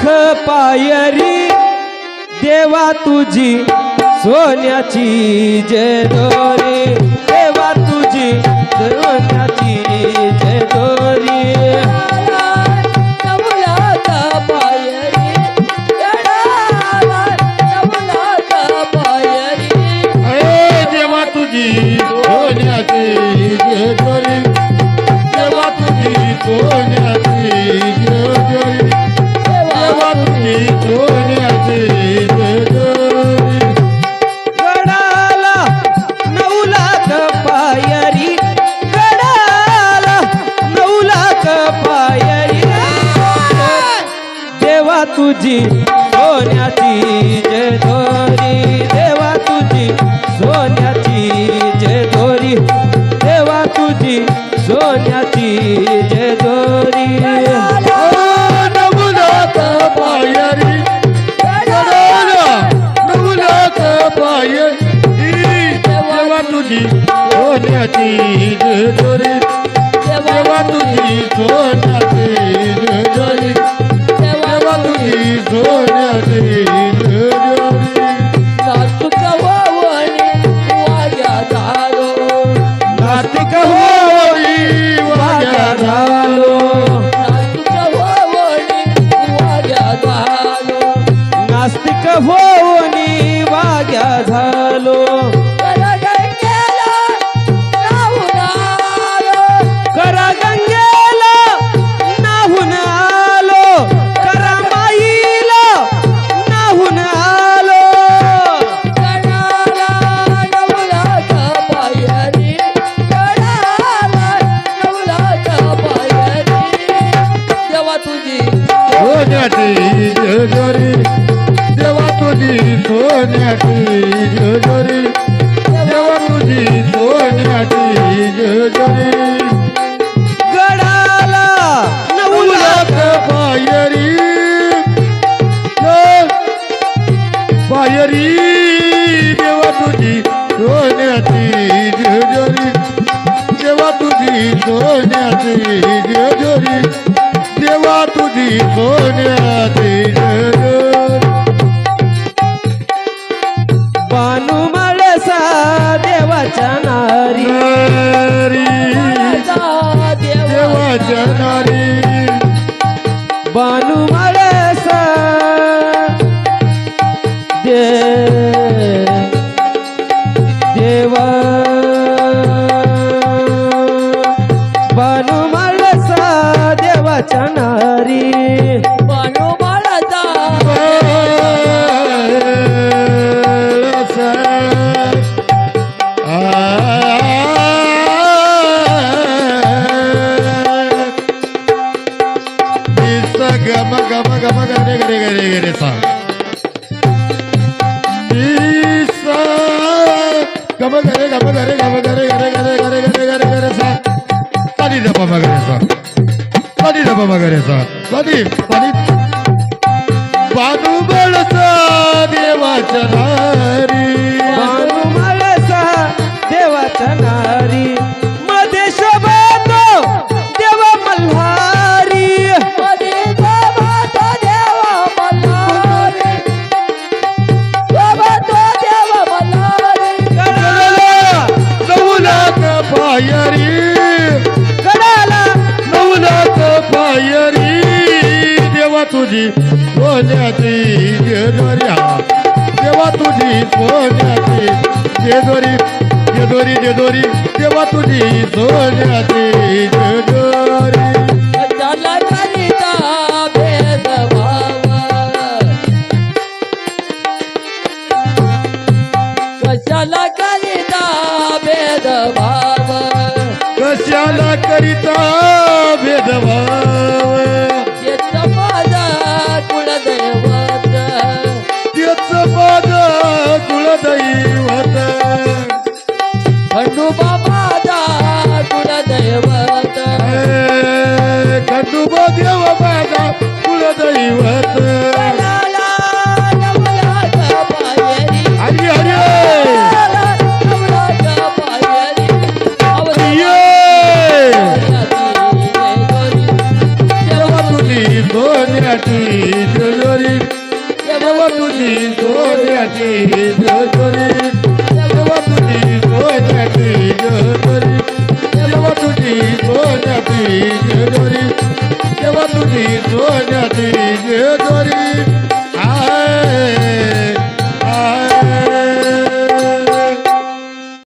लाख पायरी देवा तुझी सोन्याची जेदोरी तुझी सोन्याची जेदोरी देवा तुझी सोन्याची जेदोरी देवा तुझी सोन्याची जेदोरी नमुनाथ पायरी नमुनाथ पायरी देवा तुझी सोन्याची जेजुरी देवा तुझी सोन्याची तुझी सोन्याची जेजुरी देवा तुझी सोन्याची जेजुरी देवा तुझी सोन्याची जेजुरी गडाला नऊ लाख पायरी पायरी देवा तुझी सोन्याची जेजुरी देवा तुझी सोन्याची जेजुरी सोन्याची जेजुरी बानू माळसा देवाच्या नारी. देवाच्या नारी. बानू माळसा देवा गम गरे गम गरे गम गरे गरे गरे गरे गरे गरे गरे सा. साडी दपा मगरे सा. साडी दपा सा बळसा देवाच्या नारी. सोन्याची जेदोरी हा देवा तुझी सोन्याची जेदोरी जेदोरी जेदोरी देवा तुझी सोन्याची जेदोरी कशाला कलिता भेद भाव. कशाला करिता भेदभाव कुलदैवत तेच माझ कुलदैवत खंडोबा माझा कुलदैवत खंडोबा देव देवा